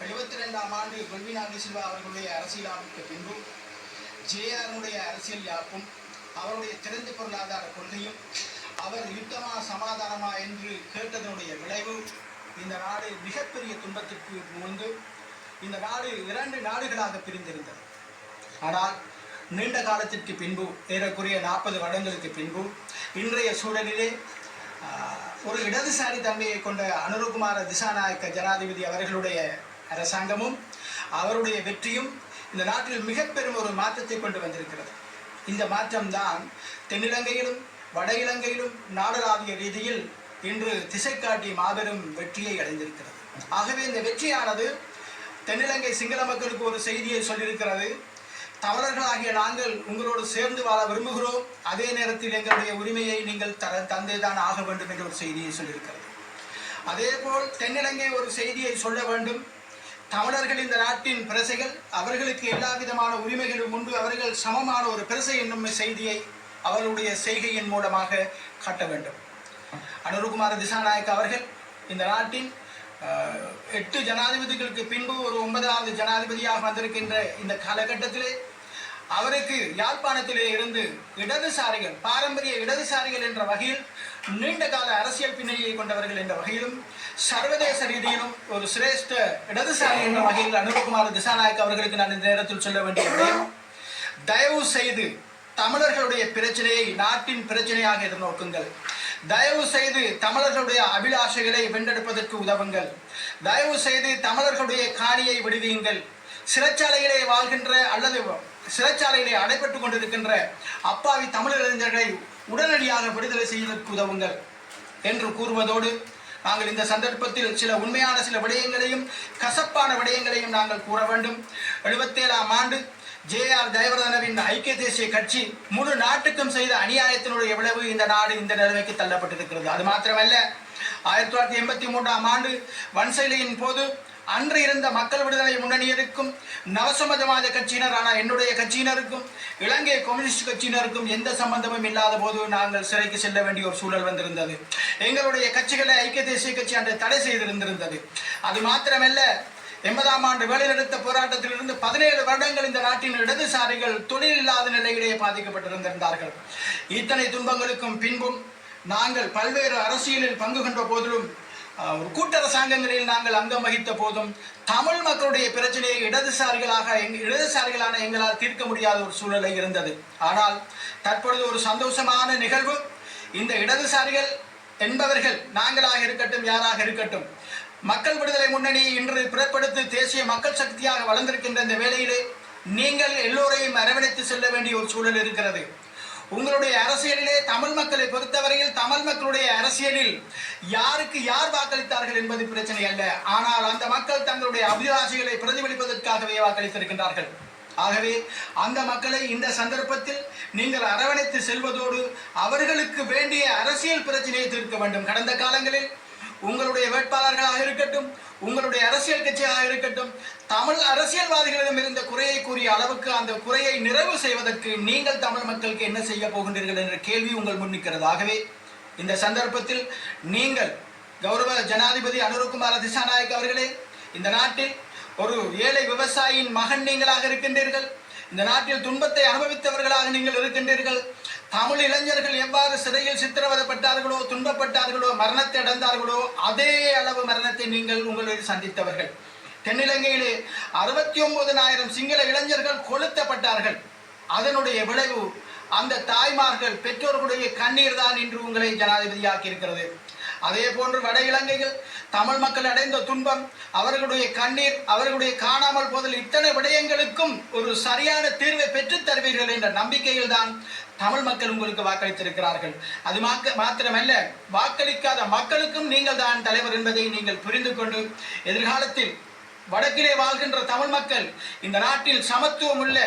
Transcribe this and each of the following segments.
எழுபத்தி ரெண்டாம் ஆண்டு கொல்வினாடி சில்வா அவர்களுடைய அரசியலாவுக்கு பின்பு ஜேஆருடைய அரசியல் யாப்பும் அவருடைய திறந்த பொருளாதார கொள்கையும் அவர் யுத்தமா சமாதானமா என்று கேட்டதனுடைய விளைவு இந்த நாடு மிகப்பெரிய துன்பத்திற்கு முன்பு இந்த நாடு இரண்டு நாடுகளாக பிரிந்திருந்தது. ஆனால் நீண்ட காலத்திற்கு பின்பு ஏறக்குறைய நாற்பது வருடங்களுக்கு பின்பு இன்றைய சூழலிலே ஒரு இடதுசாரி தன்மையை கொண்ட அனுருகுமார திசாநாயக்க ஜனாதிபதி அவர்களுடைய அரசாங்கமும் அவருடைய வெற்றியும் இந்த நாட்டில் மிக பெரும் ஒரு மாற்றத்தை கொண்டு வந்திருக்கிறது. இந்த மாற்றம்தான் தென்னிலங்கையிலும் வட இலங்கையிலும் நாடளாவிய ரீதியில் இன்று திசை காட்டி மாபெரும் வெற்றியை அடைந்திருக்கிறது. ஆகவே இந்த வெற்றியானது தென்னிலங்கை சிங்கள மக்களுக்கு ஒரு செய்தியை சொல்லியிருக்கிறது. தமிழர்களாகிய நாங்கள் உங்களோடு சேர்ந்து வாழ விரும்புகிறோம். அதே நேரத்தில் எங்களுடைய உரிமையை நீங்கள் தர தந்தே தான் ஆக வேண்டும் என்ற ஒரு செய்தியை சொல்லியிருக்கிறது. அதேபோல் தென்னிலங்கை ஒரு செய்தியை சொல்ல வேண்டும். தமிழர்கள் இந்த நாட்டின் பிரசைகள் அவர்களுக்கு எல்லா விதமான உரிமைகளும் உண்டு. அவர்கள் சமமான ஒரு பிரசை என்னும் செய்தியை அவர்களுடைய செய்கையின் மூலமாக காட்ட வேண்டும். அனுருகுமார திசாநாயக் அவர்கள் இந்த நாட்டின் எட்டு ஜனாதிபதிகளுக்கு பின்பு ஒரு ஒன்பதாவது ஜனாதிபதியாக வந்திருக்கின்ற இந்த காலகட்டத்திலே அவருக்கு யாழ்ப்பாணத்திலே இருந்து இடதுசாரிகள் பாரம்பரிய இடதுசாரிகள் என்ற வகையில் நீண்ட கால அரசியல் பின்னணியை கொண்டவர்கள் என்ற வகையிலும் சர்வதேச ரீதியிலும் ஒரு சிரேஷ்ட இடதுசாரி என்ற வகையில் அனுபகுமார் திசாநாயக் அவர்களுக்கு நான் இந்த நேரத்தில் சொல்ல வேண்டிய விடயம் தயவு செய்து தமிழர்களுடைய பிரச்சனையை நாட்டின் பிரச்சனையாக எதிர்நோக்குங்கள். தயவு செய்து தமிழர்களுடைய அபிலாஷைகளை வென்றெடுப்பதற்கு உதவுங்கள். தயவு செய்து தமிழர்களுடைய காணியை விடுவியுங்கள். சிறைச்சாலையிலே வாழ்கின்ற அல்லது சிறைச்சாலையிலே அடைபட்டு கொண்டிருக்கின்ற அப்பாவி தமிழ் இளைஞர்களை உடனடியாக விடுதலை செய்வதற்கு உதவுங்கள் என்று கூறுவதோடு நாங்கள் இந்த சந்தர்ப்பத்தில் சில உண்மையான சில விடயங்களையும் கசப்பான விடயங்களையும் நாங்கள் கூற வேண்டும். எழுபத்தேழாம் ஆண்டு ஜே ஆர் ஜெயவர்தனவின் ஐக்கிய தேசிய கட்சி முழு நாட்டுக்கும் செய்த அநியாயத்தினுடைய விளைவு இந்த நாடு இந்த நிலைமைக்கு தள்ளப்பட்டிருக்கிறது. அது மாத்திரமல்ல ஆயிரத்தி தொள்ளாயிரத்தி எண்பத்தி மூன்றாம் ஆண்டு வன்செயலியின் போது அன்று இருந்த மக்கள் விடுதலை முன்னணியருக்கும் நவசமஜவாத கட்சியினரான என்னுடைய கட்சியினருக்கும் இலங்கை கம்யூனிஸ்ட் கட்சியினருக்கும் எந்த சம்பந்தமும் இல்லாத போது நாங்கள் சிறைக்கு செல்ல வேண்டிய ஒரு சூழல் வந்திருந்தது. எங்களுடைய கட்சிகளை ஐக்கிய தேசிய கட்சி அன்று தடை செய்திருந்திருந்தது. அது மாத்திரமல்ல எண்பதாம் ஆண்டு வேலைநிறுத்த போராட்டத்திலிருந்து பதினேழு வருடங்கள் இந்த நாட்டின் இடதுசாரிகள் தொழில் இல்லாத நிலையிலேயே பாதிக்கப்பட்டிருந்திருந்தார்கள். இத்தனை துன்பங்களுக்கும் பின்பும் நாங்கள் பல்வேறு அரசியலில் பங்கு கொண்ட போதிலும் ஒரு கூட்டரசாங்கங்களில் நாங்கள் அங்கம் வகித்த போதும் தமிழ் மக்களுடைய பிரச்சனையை இடதுசாரிகளாக எங் இடதுசாரிகளான எங்களால் தீர்க்க முடியாத ஒரு சூழ்நிலை இருந்தது. ஆனால் தற்பொழுது ஒரு சந்தோஷமான நிகழ்வு. இந்த இடதுசாரிகள் என்பவர்கள் நாங்களாக இருக்கட்டும் யாராக இருக்கட்டும் மக்கள் விடுதலை முன்னணி இன்று பிறப்படுத்தி தேசிய மக்கள் சக்தியாக வளர்ந்திருக்கின்ற இந்த வேளையிலே நீங்கள் எல்லோரையும் அரவணைத்து செல்ல வேண்டிய ஒரு சூழல் இருக்கிறது. உங்களுடைய அரசியலிலே தமிழ் மக்களை பொறுத்தவரையில் தமிழ் மக்களுடைய அரசியலில் யாருக்கு யார் வாக்களித்தார்கள் என்பது பிரச்சனை அல்ல. ஆனால் அந்த மக்கள் தங்களுடைய அபிலாஷைகளை பிரதிபலிப்பதற்காகவே வாக்களித்திருக்கின்றார்கள். ஆகவே அந்த மக்களை இந்த சந்தர்ப்பத்தில் நீங்கள் அரவணைத்து செல்வதோடு அவர்களுக்கு வேண்டிய அரசியல் பிரச்சனையை தீர்க்க வேண்டும். கடந்த காலங்களில் உங்களுடைய வேட்பாளர்களாக இருக்கட்டும் உங்களுடைய அரசியல் கட்சியாக இருக்கட்டும் தமிழ் அரசியல்வாதிகளிடம் இருந்த குறையை கூறிய அளவுக்கு அந்த குறையை நிறைவு செய்வதற்கு நீங்கள் தமிழ் மக்களுக்கு என்ன செய்ய போகின்றீர்கள் என்ற கேள்வி உங்கள் முன்னிக்கிறது ஆகவே இந்த சந்தர்ப்பத்தில் நீங்கள் கௌரவ ஜனாதிபதி அனுருகுமார திசாநாயக் அவர்களே இந்த நாட்டில் ஒரு ஏழை விவசாயியின் மகன் நீங்களாக இருக்கின்றீர்கள். இந்த நாட்டில் துன்பத்தை அனுபவித்தவர்களாக நீங்கள் இருக்கின்றீர்கள். தமிழ் இளைஞர்கள் எவ்வாறு சிறையில் சித்திரவதப்பட்டார்களோ துன்பப்பட்டார்களோ மரணத்தை அடைந்தார்களோ அதே அளவு மரணத்தை நீங்கள் உங்களில் சந்தித்தவர்கள். தென்னிலங்கையிலே அறுபத்தி ஒன்பதனாயிரம் சிங்கள இளைஞர்கள் கொளுத்தப்பட்டார்கள். அதனுடைய விளைவு அந்த தாய்மார்கள் பெற்றோர்களுடைய கண்ணீர் தான் இன்று உங்களை ஜனாதிபதியாக்கி இருக்கிறது அதே போன்று வட இலங்கையில் தமிழ் மக்கள் அடைந்த துன்பம் அவர்களுடைய கண்ணீர் அவர்களுடைய காணாமல் போதல் இத்தனை விடயங்களுக்கும் ஒரு சரியான தீர்வை பெற்றுத் தருவீர்கள் என்ற நம்பிக்கையில் தான் தமிழ் மக்கள் உங்களுக்கு வாக்களித்திருக்கிறார்கள். அது மாக்க மாத்திரமல்ல வாக்களிக்காத மக்களுக்கும் நீங்கள் தான் தலைவர் என்பதை நீங்கள் புரிந்து கொண்டு எதிர்காலத்தில் வடக்கிலே வாழ்கின்ற தமிழ் மக்கள் இந்த நாட்டில் சமத்துவம் உள்ள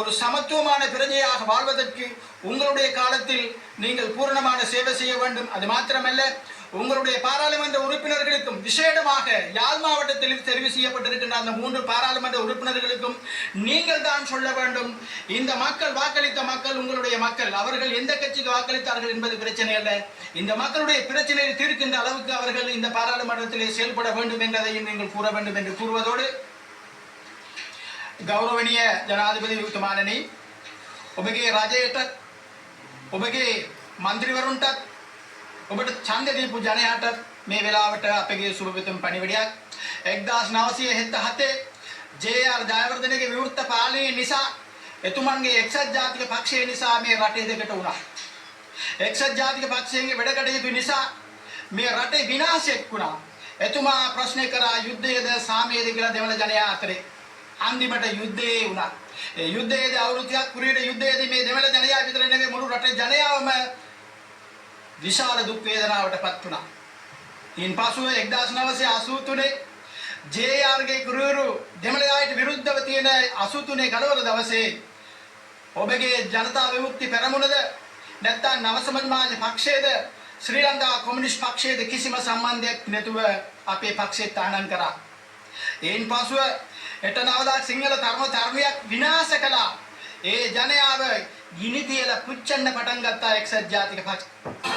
ஒரு சமத்துவமான பிரஜையாக வாழ்வதற்கு உங்களுடைய காலத்தில் நீங்கள் பூரணமான சேவை செய்ய வேண்டும். அது மாத்திரமல்ல உங்களுடைய பாராளுமன்ற உறுப்பினர்களுக்கும் விசேடமாக யாழ் மாவட்டத்தில் தெரிவு செய்யப்பட்டிருக்கின்ற அந்த மூன்று பாராளுமன்ற உறுப்பினர்களுக்கும் நீங்கள் தான் சொல்ல வேண்டும் இந்த மக்கள் வாக்களித்த மக்கள் உங்களுடைய மக்கள் அவர்கள் எந்த கட்சிக்கு வாக்களித்தார்கள் என்பது பிரச்சனை அல்ல இந்த மக்களுடைய பிரச்சனையை தீர்க்கின்ற அளவுக்கு அவர்கள் இந்த பாராளுமன்றத்திலே செயல்பட வேண்டும் என்பதையும் நீங்கள் கூற வேண்டும் என்று கூறுவதோடு ගෞරවනීය ජනාධිපති යුතුමානනි ඔබගේ රජයට ඔබගේ මන්ත්‍රීවරුන්ටත් ඔබට ඡන්ද දීපු ජනයාට මේ වෙලාවට අපගේ සුභපිතුම් පණිවිඩයක් 1977 ජේ.ආර් ජයවර්ධනගේ විවෘත පාලනය නිසා එතුමන්ගේ එක්සත් ජාතික පක්ෂය නිසා මේ රටේ දෙකට වුණා. එක්සත් ජාතික පක්ෂයේ වැඩ කටයුතු නිසා මේ රටේ විනාශයක් වුණා. එතුමා ප්‍රශ්න කරා යුද්ධයේද සාමයේද කියලා දෙමළ ජනයා අතරේ. අන්තිමට යුද්ධයේ වුණා. ඒ යුද්ධයේදී අවුරුද්දක් කුරියට යුද්ධයේදී මේ දෙමළ ජනයා විතර නෙවෙයි මුළු රටේ ජනයාවම විශාල දුක් වේදනාවට පත් වුණා. ඉන් පසුව 1983 ජේ.ආර්.ගේ කුරුරු දෙමළ අයට විරුද්ධව තියෙන 83 කඩවල දවසේ ඔබගේ ජනතා විමුක්ති පෙරමුණද නැත්නම් නව සමාජ පක්ෂයේද ශ්‍රී ලංකා කොමියුනිස්ට් පක්ෂයේද කිසිම සම්බන්ධයක් නැතුව අපේ පක්ෂය තාණන් කරා. එයින් පසුව එට නවදා සිංහල තරුණ තරුණියක් විනාශ කළා. ඒ ජනයාව ගිනි තියලා පුච්චන්න පටන් ගත්තා එක්සත් ජාතික පක්ෂ